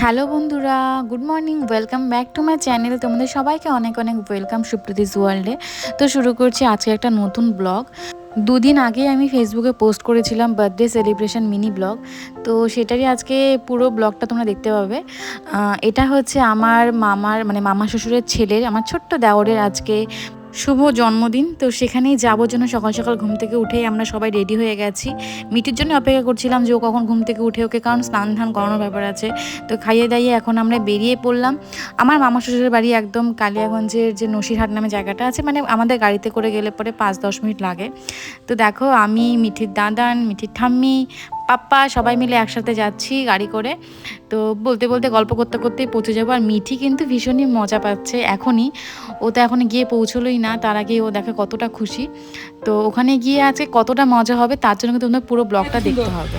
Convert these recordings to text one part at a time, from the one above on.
Hello বন্ধুরা, good morning, welcome back to my channel. তোমাদের সবাইকে অনেক অনেক ওয়েলকাম সুপ্রীতিস ওয়ার্ল্ডে। তো শুরু করছি আজকে একটা নতুন ব্লগ। দুদিন আগে আমি ফেসবুকে পোস্ট করেছিলাম বার্থডে সেলিব্রেশন মিনি ব্লগ। তো সেটারই আজকে পুরো ব্লগটা তোমরা দেখতে পাবে। এটা হচ্ছে আমার মামার মানে মামা শ্বশুরের ছেলের, আমার ছোট্ট দেওরের আজকে শুভ জন্মদিন। তো সেখানেই যাব জন্য সকাল সকাল ঘুম থেকে উঠেই আমরা সবাই রেডি হয়ে গেছি। মিটির জন্য অপেক্ষা করছিলাম যে ও কখন ঘুম থেকে উঠে ওকে, কারণ স্নান ধান করানোর ব্যাপার আছে। তো খাইয়ে দাইয়ে এখন আমরা বেরিয়ে পড়লাম। আমার মামা শ্বশুরের বাড়ি একদম কালিয়াগঞ্জের যে নসিরহাট নামে জায়গাটা আছে মানে আমাদের গাড়িতে করে গেলে পরে পাঁচ দশ মিনিট লাগে। তো দেখো, আমি, মিঠির দাদান, মিঠির ঠাম্মি পাপ্পা সবাই মিলে একসাথে যাচ্ছি গাড়ি করে। তো বলতে বলতে গল্প করতে করতেই পৌঁছে যাব। আর মিঠি কিন্তু ভীষণই মজা পাচ্ছে এখনই। ও তো এখন গিয়ে পৌঁছলোই না তার আগে ও দেখে কতটা খুশি। তো ওখানে গিয়ে আজকে কতটা মজা হবে তার জন্য কিন্তু পুরো ব্লগটা দেখতে হবে।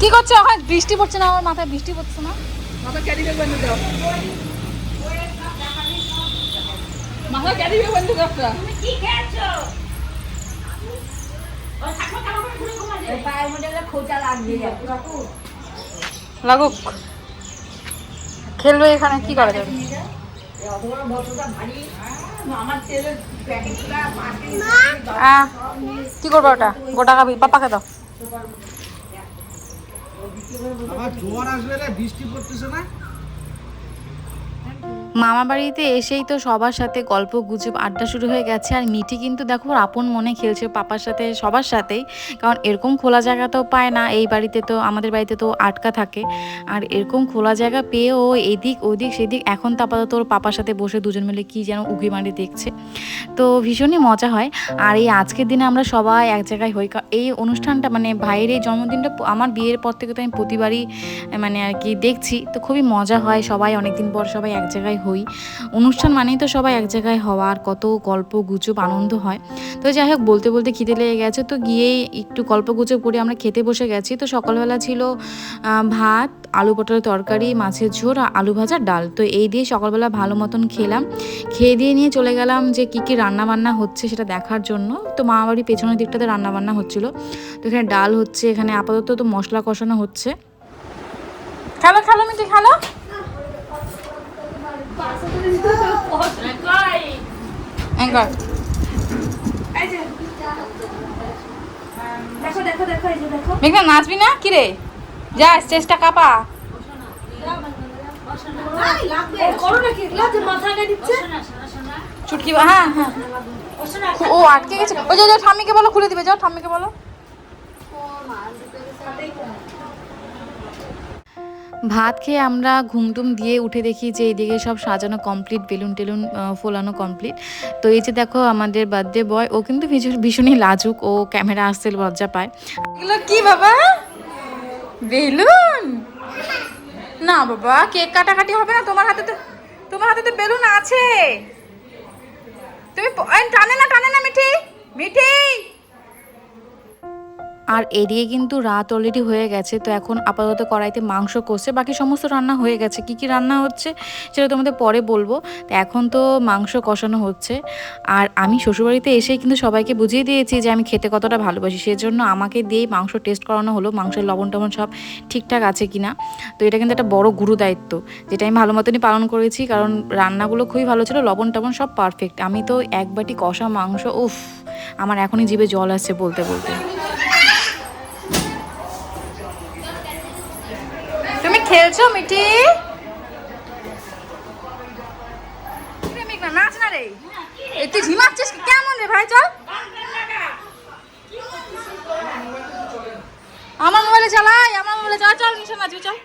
কি করছ? ওখানে বৃষ্টি পড়ছে না? আমার মাথায় বৃষ্টি পড়ছে না? মাথা ক্যারি ব্যাগ বান্ধে দাও মাথা ক্যারি ব্যাগ বান্ধে দাও একটা। লাগুক। খেলবে এখানে, কি করা যাবে কি করব ওটা? গোটা খাবি পাপাকে দাও। জোয়ার আসবে বৃষ্টি পড়তেছে না? মামা বাড়িতে এসেই তো সবার সাথে গল্প, গুজব, আড্ডা শুরু হয়ে গেছে। আর মিঠি কিন্তু দেখো আপন মনে খেলছে পাপার সাথে, সবার সাথেই। কারণ এরকম খোলা জায়গা তো পায় না, এই বাড়িতে তো, আমাদের বাড়িতে তো আটকা থাকে। আর এরকম খোলা জায়গা পেয়ে ও এদিক, ওদিক, সেদিক, এখন তো আপাতত ওর পাপার সাথে বসে দুজন মিলে কি যেন উকি মারি দেখছে। তো ভীষণই মজা হয়। আর এই আজকের দিনে আমরা সবাই এক জায়গায় হই। এই অনুষ্ঠানটা মানে ভাইয়ের এই জন্মদিনটা আমার বিয়ের পর থেকে তো আমি প্রতিবারই মানে আর কি দেখছি। তো খুবই মজা হয় সবাই অনেকদিন পর সবাই এক জায়গায় হই। অনুষ্ঠান মানেই তো সবাই এক জায়গায় হওয়া আর কত গল্প গুজব আনন্দ হয়। তো যাই হোক, বলতে বলতে খিদে লেগে গেছে। তো গিয়েই একটু গল্প গুজব করে, আমরা খেতে বসে গেছি। তো সকালবেলা ছিল ভাত, আলু পটলের তরকারি, মাছের ঝোল আলু ভাজা ডাল। তো এই দিয়ে সকালবেলা ভালো মতন খেলাম। খেয়ে দিয়ে নিয়ে চলে গেলাম যে কী কী রান্নাবান্না হচ্ছে সেটা দেখার জন্য। তো মা বাড়ির পেছনের দিকটাতে রান্না বান্না হচ্ছিল। তো এখানে ডাল হচ্ছে, এখানে আপাতত তো মশলা কষানো হচ্ছে। খালো, খেলো মিটি খেলো। দেখো মেঘনা নাচবি না? কিরে যা স্টেজটা কাপা। ও, করো না কি এগুলো যে মাথা আগে দিচ্ছে। চুটকি বা- হ্যাঁ হ্যাঁ। ও আটকে গেছে। ওই যে যাও ঠাম্মিকে বলো খুলে দিবে। যাও ঠাম্মিকে বলো। ভাত খেয়ে আমরা ঘুমটুম দিয়ে উঠে দেখি যে এইদিকে সব সাজানো কমপ্লিট বেলুন টেলুন ফোলানো কমপ্লিট তো এই যে দেখো আমাদের বার্থডে বয় ও কিন্তু ভীষণ ভীষণই লাজুক, ও ক্যামেরা আসতে লজ্জা পায়। এগুলো কি বাবা? বেলুন? না বাবা, কেক কাটাকাটি হবে না, তোমার হাতে তো তোমার হাতে তো বেলুন আছে। তুমি টানে না টানে না মিঠি মিঠি। আর এদিকে কিন্তু রাত অলরেডি হয়ে গেছে, তো এখন আপাতত কড়াইতে মাংস কষছে বাকি সমস্ত রান্না হয়ে গেছে। কি কি রান্না হচ্ছে সেটা তোমাদের পরে বলব। তো এখন তো মাংস কষানো হচ্ছে। আর আমি শ্বশুরবাড়িতে এসেই কিন্তু সবাইকে বুঝিয়ে দিয়েছি যে আমি খেতে কতটা ভালোবাসি। সেজন্য আমাকে দিয়েই মাংস টেস্ট করানো হলো। মাংসের লবণ টবণ সব ঠিকঠাক আছে কিনা। তো এটা কিন্তু একটা বড় গুরু দায়িত্ব, যেটা আমি ভালো মতনই পালন করেছি। কারণ রান্নাগুলো খুবই ভালো ছিল, লবণ টবণ সব পারফেক্ট আমি তো এক বাটি কষা মাংস, উফ, আমার এখনই জিভে জল আসছে বলতে বলতে। খেলছো মিটি নাচ না রে। তুই ঝিমাচ্ছিস কেমন রে ভাই চল। আমার মোবাইলে চালাই, আমার মোবাইলে চল চল নিশা নাচবি, চল।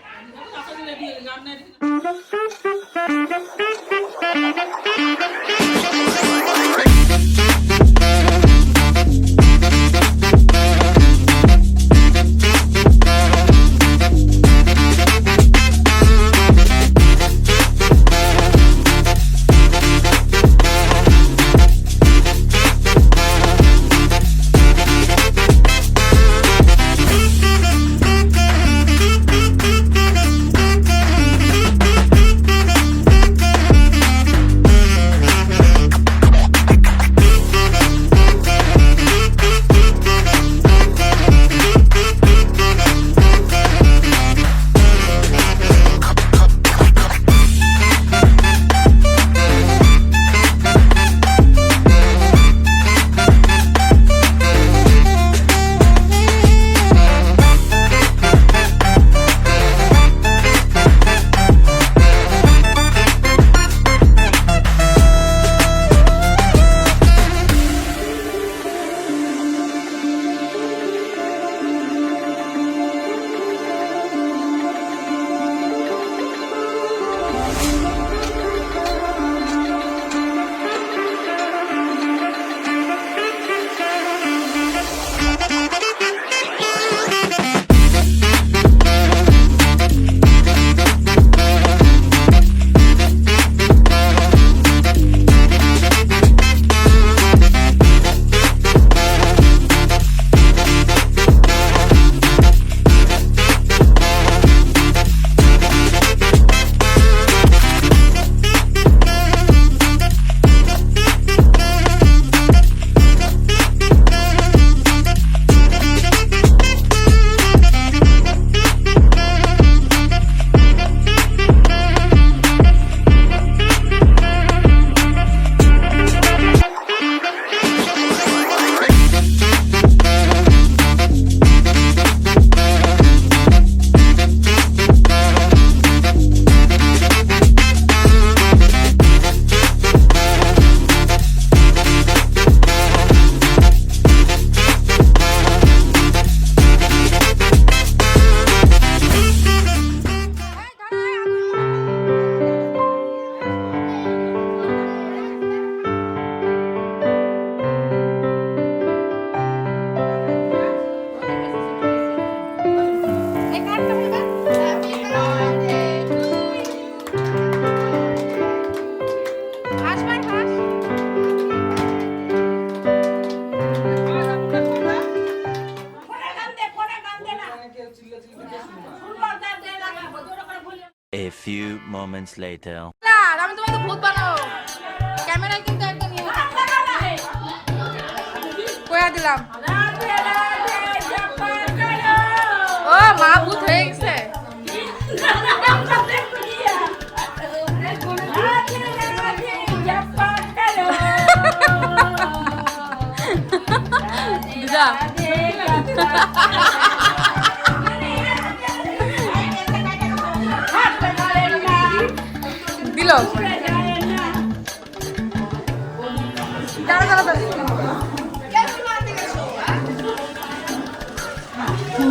Moments later. আমি তোমাকে ভূত বানাবো। ক্যামেরায় কিন্তু দিলাম। ও মা ভূত হয়ে দিল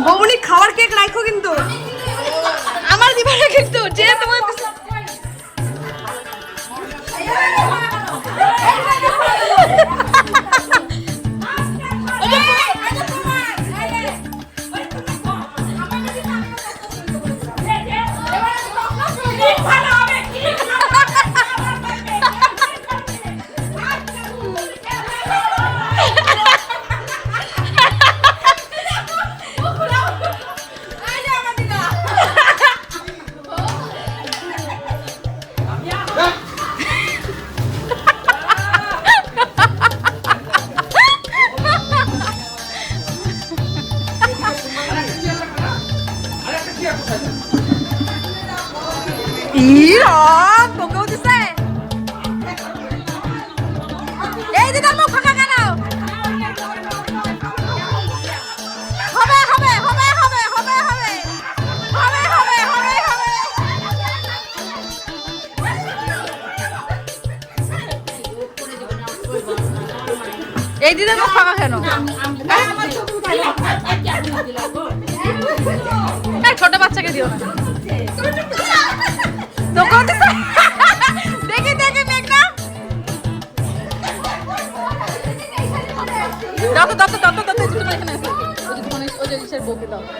বৌমনি খাওয়ার কেক রাখো কিন্তু। আমার দিবারে কিন্তু যে তোমার এই দিদা তো খাওয়া কেন? ছোট বাচ্চাকে দিও না।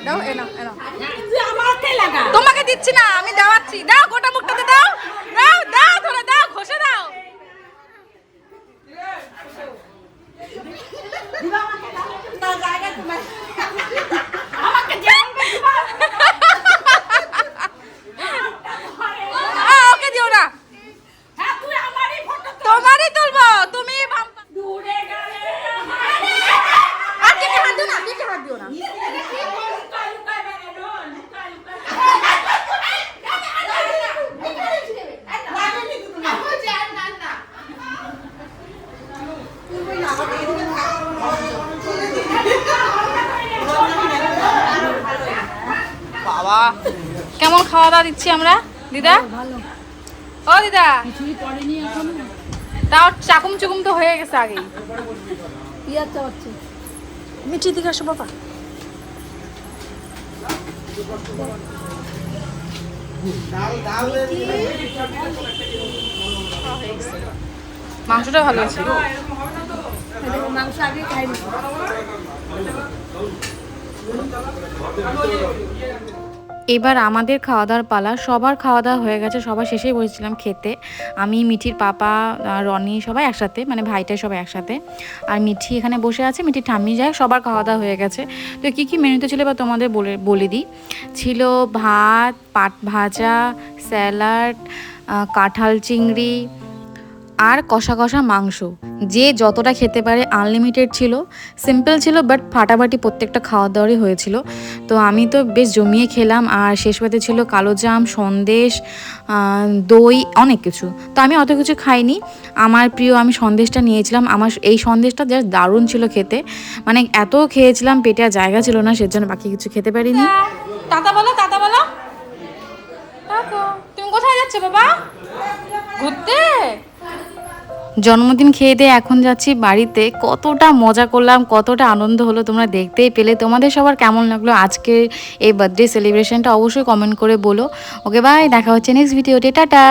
দাও তোমাকে দিচ্ছি না আমি দেওয়াচ্ছি। দাও গোটা মুখ খাওয়া দাওয়া দিচ্ছি আমরা। দিদা? ও দিদা। তাও চাকুম চুকুম তো হয়ে গেছে আগেই। মিঠি দিকে আসো বাবা। মাংসটা ভালো আছে মাংস আগে খাইনি। এবার আমাদের খাওয়া দাওয়ার পালা। সবার খাওয়া দাওয়া হয়ে গেছে, সবার শেষেই বসেছিলাম খেতে। আমি, মিঠির পাপা রনি সবাই একসাথে মানে ভাইটাই সবাই একসাথে। আর মিঠি এখানে বসে আছে মিঠি ঠাম্মি যায়, সবার খাওয়া দাওয়া হয়ে গেছে। তো কী কী মেনুতে ছিল বা তোমাদের বলে বলে দিই? ছিল ভাত, পাট ভাজা, স্যালাড কাঁঠাল চিংড়ি আর কষা কষা মাংস। যে যতটা খেতে পারে আনলিমিটেড ছিল সিম্পল ছিল বাট ফাটাফাটি প্রত্যেকটা খাওয়া দাওয়ারই হয়েছিল। তো আমি তো বেশ জমিয়ে খেলাম, আর শেষ পাতে ছিল কালো জাম, সন্দেশ দই, অনেক কিছু। তো আমি অত কিছু খাইনি। আমার প্রিয় আমি সন্দেশটা নিয়েছিলাম। আমার এই সন্দেশটা জাস্ট দারুণ ছিল খেতে। মানে এত খেয়েছিলাম, পেটে আর জায়গা ছিল না, সেজন্য বাকি কিছু খেতে পারিনি। বলো বলো। তুমি কোথায় যাচ্ছ বাবা? ঘুরতে? জন্মদিন খেয়ে দিয়ে এখন যাচ্ছি বাড়িতে। কতটা মজা করলাম, কতটা আনন্দ হলো তোমরা দেখতেই পেলে। তোমাদের সবার কেমন লাগল আজকে এই বার্থডে সেলিব্রেশনটা অবশ্যই কমেন্ট করে বলো। ওকে বাই দেখা হচ্ছে নেক্সট ভিডিওতে টাটা!